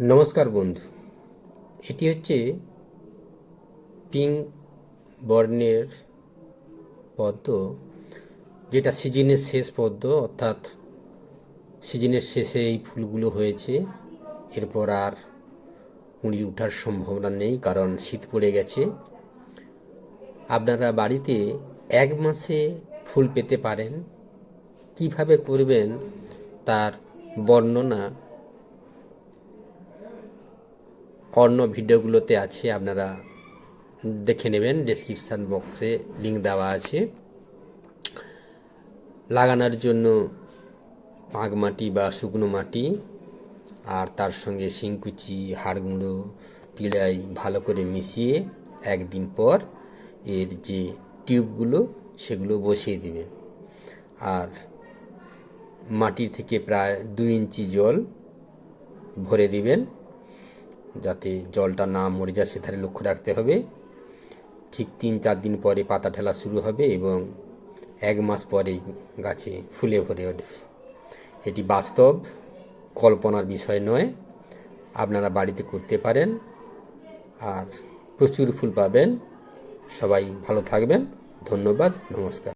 নমস্কার বন্ধু। এটি হচ্ছে পিঙ্ক বর্ণের পদ্ম, যেটা সিজনের শেষ পদ্ম, অর্থাৎ সিজনের শেষে এই ফুলগুলো হয়েছে। এরপর আর কুঁড়ি ওঠার সম্ভাবনা নেই, কারণ শীত পড়ে গেছে। আপনারা বাড়িতে এক মাসে ফুল পেতে পারেন। কীভাবে করবেন তার বর্ণনা অন্য ভিডিওগুলোতে আছে, আপনারা দেখে নেবেন ডেসক্রিপশান বক্সে লিঙ্ক দেওয়া আছে। লাগানোর জন্য পাঁক মাটি বা শুকনো মাটি, আর তার সঙ্গে শিংকুচি হাড় গুঁড়ো পিড়াই ভালো করে মিশিয়ে একদিন পর এর যে টিউবগুলো, সেগুলো বসিয়ে দিবেন। আর মাটির থেকে প্রায় দুই ইঞ্চি জল ভরে দিবেন। যাতে জলটা না মরে যায় সেধারে লক্ষ্য রাখতে হবে। ঠিক তিন চার দিন পরে পাতা ঠেলা শুরু হবে এবং এক মাস পরে গাছে ফুলে ভরে উঠবে এটি বাস্তব, কল্পনার বিষয় নয়। আপনারা বাড়িতে করতে পারেন আর প্রচুর ফুল পাবেন। সবাই ভালো থাকবেন। ধন্যবাদ, নমস্কার।